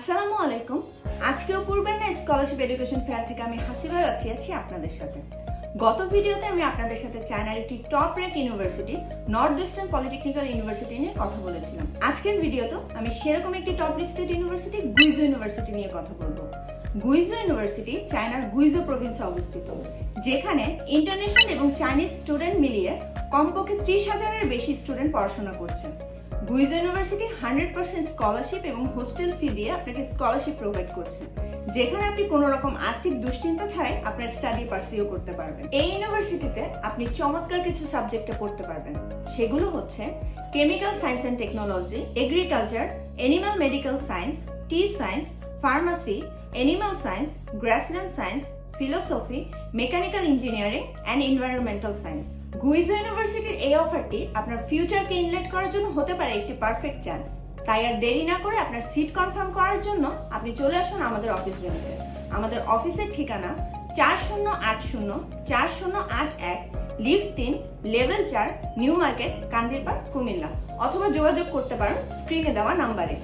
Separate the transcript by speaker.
Speaker 1: আসসালামু আলাইকুম। আজকেও পূর্বে না স্কলারশিপ এডুকেশন ফেয়ার থেকে আমি হাসিবা যাচ্ছি আছি আপনাদের সাথে। গত ভিডিওতে আমি আপনাদের সাথে চায়নার একটি top rank university north western polytechnical university নিয়ে কথা বলেছিলাম। আজকের ভিডিওতে আমি সেরকম একটি top listed university Guizhou university নিয়ে কথা বলব। গুইজো ইউনিভার্সিটি চায়নার গুইজো প্রভিন্সে অবস্থিত, যেখানে ইন্টারন্যাশনাল এবং চাইনিজ স্টুডেন্ট মিলিয়ে কমপক্ষে ত্রিশ হাজারের বেশি স্টুডেন্ট পড়াশোনা করছে Guizhou university hundred percent scholarship এবং হোস্টেল ফি দিয়ে আপনাকে স্কলারশিপ প্রোভাইড করছে। যেখানে আপনি কোনো রকম আর্থিক দুশ্চিন্তা ছাড়াই আপনার স্টাডি পার্সিও করতে পারবেন। এই ইউনিভার্সিটিতে আপনি চমৎকার কিছু সাবজেক্টে পড়তে পারবেন। সেগুলো হচ্ছে chemical science and technology, agriculture animal medical science, tea science, pharmacy animal science, grassland science philosophy mechanical engineering and environmental science Guizhou ইউনিভার্সিটির এই অফারটি আপনার ফিউচারকে ইনলেট করার জন্য হতে পারে একটি পারফেক্ট চান্স তাই আর দেরি না করে আপনার সিট কনফার্ম করার জন্য আপনি চলে আসুন আমাদের অফিস বেরোতে আমাদের অফিসের ঠিকানা চার শূন্য আট শূন্য, চার শূন্য আট এক লিফট তিন লেভেল চার নিউ মার্কেট কান্দিরপাড়, কুমিল্লা। অথবা যোগাযোগ করতে পারেন স্ক্রিনে দেওয়া নাম্বারে